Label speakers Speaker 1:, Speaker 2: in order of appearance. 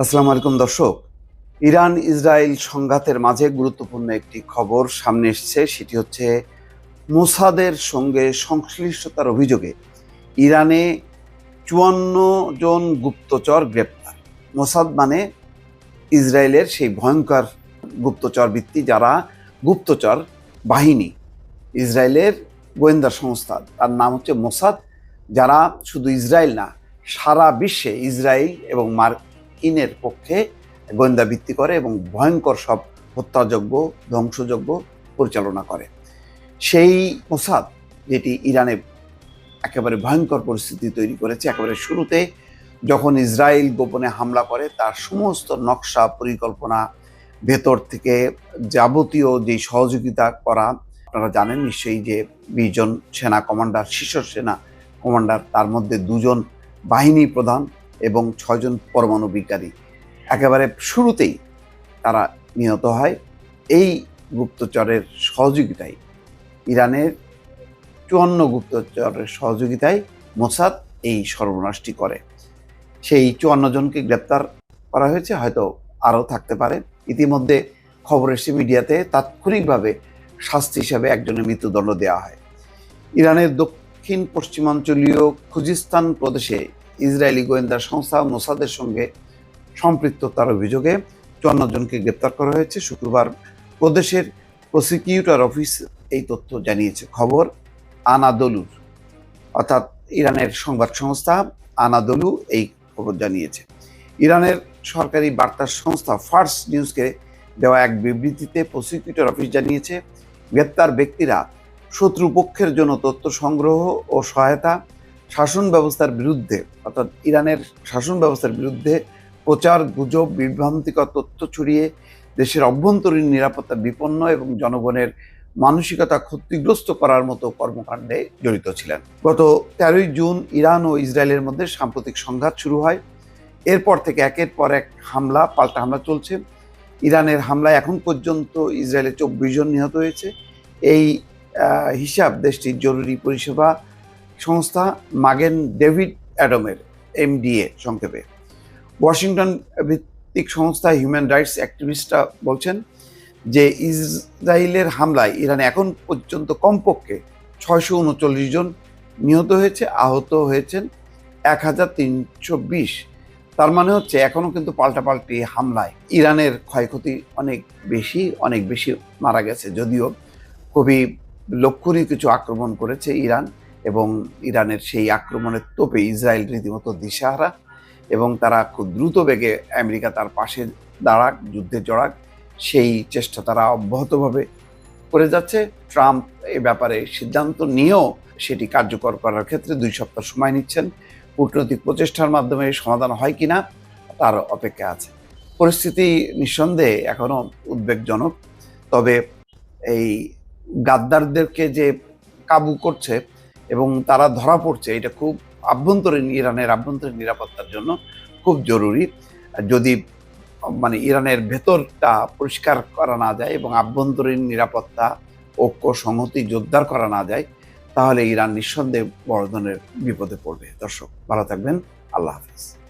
Speaker 1: আসসালামু আলাইকুম দর্শক। ইরান ইসরায়েল সংঘাতের মাঝে গুরুত্বপূর্ণ একটি খবর সামনে এসেছে, সেটি হচ্ছে মোসাদের সঙ্গে সংশ্লিষ্টতার অভিযোগে ইরানে চুয়ান্ন জন গুপ্তচর গ্রেপ্তার। মোসাদ মানে ইসরায়েলের সেই ভয়ঙ্কর গুপ্তচর বৃত্তি যারা গুপ্তচর বাহিনী, ইসরায়েলের গোয়েন্দা সংস্থা। তার নাম হচ্ছে মোসাদ, যারা শুধু ইসরায়েল না, সারা বিশ্বে ইসরায়েল এবং মার্কিনের পক্ষে গোয়েন্দা ভিত্তি করে এবং ভয়ঙ্কর সব হত্যাযজ্ঞ, ধ্বংসযজ্ঞ পরিচালনা করে। সেই মোসাদ, যেটি ইরানে একেবারে ভয়ঙ্কর পরিস্থিতি তৈরি করেছে, একেবারে শুরুতে যখন ইসরায়েল গোপনে হামলা করে, তার সমস্ত নকশা পরিকল্পনা ভেতর থেকে যাবতীয় যে সহযোগিতা করা, আপনারা জানেন নিশ্চয়ই যে বিশজন সেনা কমান্ডার, শীর্ষ সেনা কমান্ডার, তার মধ্যে দুজন বাহিনী প্রধান এবং ছয়জন পরমাণু বিজ্ঞানী। একেবারে শুরুতেই তারা নিহত হয়। এই গুপ্তচরের সহযোগিতায়, ইরানের চুয়ান্ন গুপ্তচরের সহযোগিতায় মোসাদ এই সর্বনাশটি করে। সেই চুয়ান্ন জনকে গ্রেপ্তার করা হয়েছে, হয়তো আরও থাকতে পারে। ইতিমধ্যে খবর এসে মিডিয়াতে, তাৎক্ষণিকভাবে শাস্তি হিসাবে একজনের মৃত্যুদণ্ড দেওয়া হয়। ইরানের দক্ষিণ পশ্চিমাঞ্চলীয় খুজিস্তান প্রদেশে ইসরায়েলি গোয়েন্দা সংস্থা মোসাদের সঙ্গে সম্পৃক্ততার অভিযোগে চুয়ান্ন জনকে গ্রেপ্তার করা হয়েছে। শুক্রবার প্রদেশের প্রসিকিউটর অফিস এই তথ্য জানিয়েছে। খবর আনাদলুর অর্থাৎ ইরানের সংবাদ সংস্থা আনাদলু এই খবর জানিয়েছে। ইরানের সরকারি বার্তা সংস্থা ফার্স্ট নিউজকে দেওয়া এক বিবৃতিতে প্রসিকিউটর অফিস জানিয়েছে, গ্রেপ্তার ব্যক্তিরা শত্রুপক্ষের জন্য তথ্য সংগ্রহ ও সহায়তা শাসন ব্যবস্থার বিরুদ্ধে, অর্থাৎ ইরানের শাসন ব্যবস্থার বিরুদ্ধে প্রচার, গুজব, বিভ্রান্তিকর তথ্য ছড়িয়ে দেশের অভ্যন্তরীণ নিরাপত্তা বিপন্ন এবং জনগণের মানসিকতা ক্ষতিগ্রস্ত করার মতো কর্মকাণ্ডে জড়িত ছিলেন। গত তেরোই জুন ইরান ও ইসরায়েলের মধ্যে সাম্প্রতিক সংঘাত শুরু হয়। এরপর থেকে একের পর এক হামলা, পাল্টা হামলা চলছে। ইরানের হামলায় এখন পর্যন্ত ইসরায়েলে চব্বিশ জন নিহত হয়েছে। এই হিসাব দেশটির জরুরি পরিষেবা সংস্থা মাগেন ডেভিড অ্যাডমের, এমডিএ, সংক্ষেপে। ওয়াশিংটন ভিত্তিক সংস্থা হিউম্যান রাইটস অ্যাক্টিভিস্টরা বলছেন যে ইসরায়েলের হামলায় ইরানে এখন পর্যন্ত কমপক্ষে ছয়শো উনচল্লিশ জন নিহত হয়েছে, আহত হয়েছেন এক হাজার তিনশো বিশ। তার মানে হচ্ছে এখনও কিন্তু পাল্টাপাল্টি হামলায় ইরানের ক্ষয়ক্ষতি অনেক বেশি অনেক বেশি মারা গেছে। যদিও খুবই লক্ষণীয় কিছু আক্রমণ করেছে ইরান। এবং ইরানের সেই আক্রমণের তোপে ইসরায়েল রীতিমতো দিশাহারা এবং তারা খুব দ্রুত বেগে আমেরিকা তার পাশে দাঁড়াক, যুদ্ধে জড়াক। সেই চেষ্টা তারা অব্যাহতভাবে করে যাচ্ছে। ট্রাম্প এ ব্যাপারে সিদ্ধান্ত নিয়েও সেটি কার্যকর করার ক্ষেত্রে দুই সপ্তাহ সময় নিচ্ছেন। কূটনৈতিক প্রচেষ্টার মাধ্যমে সমাধান হয় কিনা তার অপেক্ষা আছে। পরিস্থিতি নিঃসন্দেহে এখনও উদ্বেগজনক। তবে এই গাদ্দারদেরকে যে কাবু করছে এবং তারা ধরা পড়ছে। এটা খুব আভ্যন্তরীণ ইরানের আভ্যন্তরীণ নিরাপত্তার জন্য খুব জরুরি। যদি মানে ইরানের ভেতরটা পরিষ্কার করা না যায় এবং আভ্যন্তরীণ নিরাপত্তা, ঐক্য, সংহতি জোরদার করা না যায়, তাহলে ইরান নিঃসন্দেহে বড় ধরনের বিপদে পড়বে। দর্শক, ভালো থাকবেন। আল্লাহ হাফিজ।